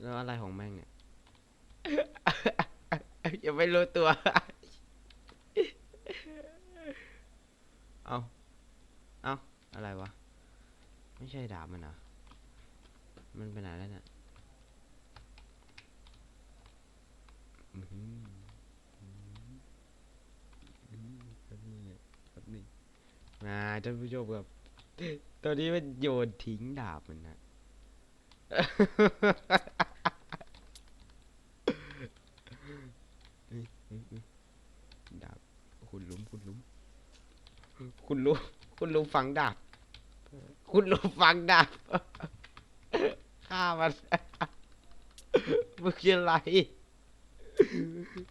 แล้วอะไรของแม่งเนี่ย ยังไม่รู้ตัว เอาเอาอะไรวะ ไม่ใช่ดาบมันเหรอมันไปไหนแล้วเนี่ยอื้อหืออื้อหือแป๊บนึงเนี่ยแป๊บนึงมาท่านผู้ชมครับตอนนี้มันโยนทิ้งดาบมันนะ เฮ้ยเฮ้ยเฮ้ยด คุณลุมคุณลุมคุณลุมคุณลุมฝังดาบคุณลุมฝังดาบฆ่ามันมึงคืออะไร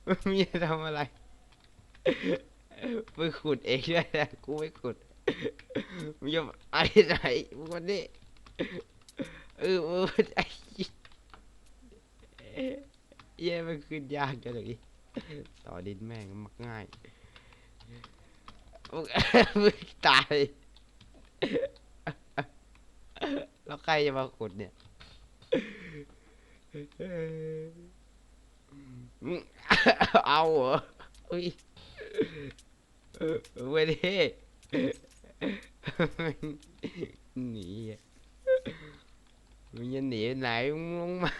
มึงจะทำอะไรมึงขุดเองได้นะกูไม่ขุดมึงจะอะไรไหนมึงวันนี้เออมึงไอ้เย้มันขึ้นยากจังเลยต่อดินแม่งมักง่าย มึง มึงตาย แล้วใครจะมาขุดเนี่ยมึงเอาเหรออุ้ยเออไม่ได้หนีมึงจะหนีไหนมึงลงมา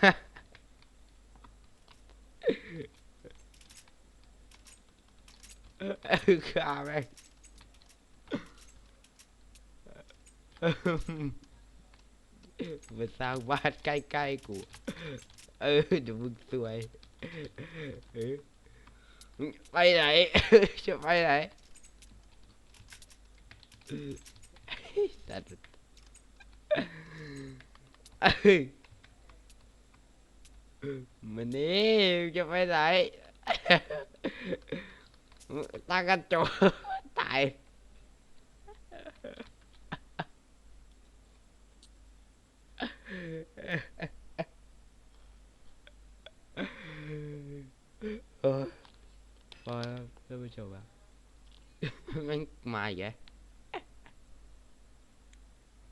ฆ่าแม่งมาสร้างบ้านใกล้ๆกู เออเดี๋ยวมึงสวยเออมึงไปไหนจะไปไหนสัตว์เอ้ยมันนี่จะไปไหน ตั้งกันโจตาย เออพอแล้วท่านผู้ชมอะแม่งมาอีกแล้ว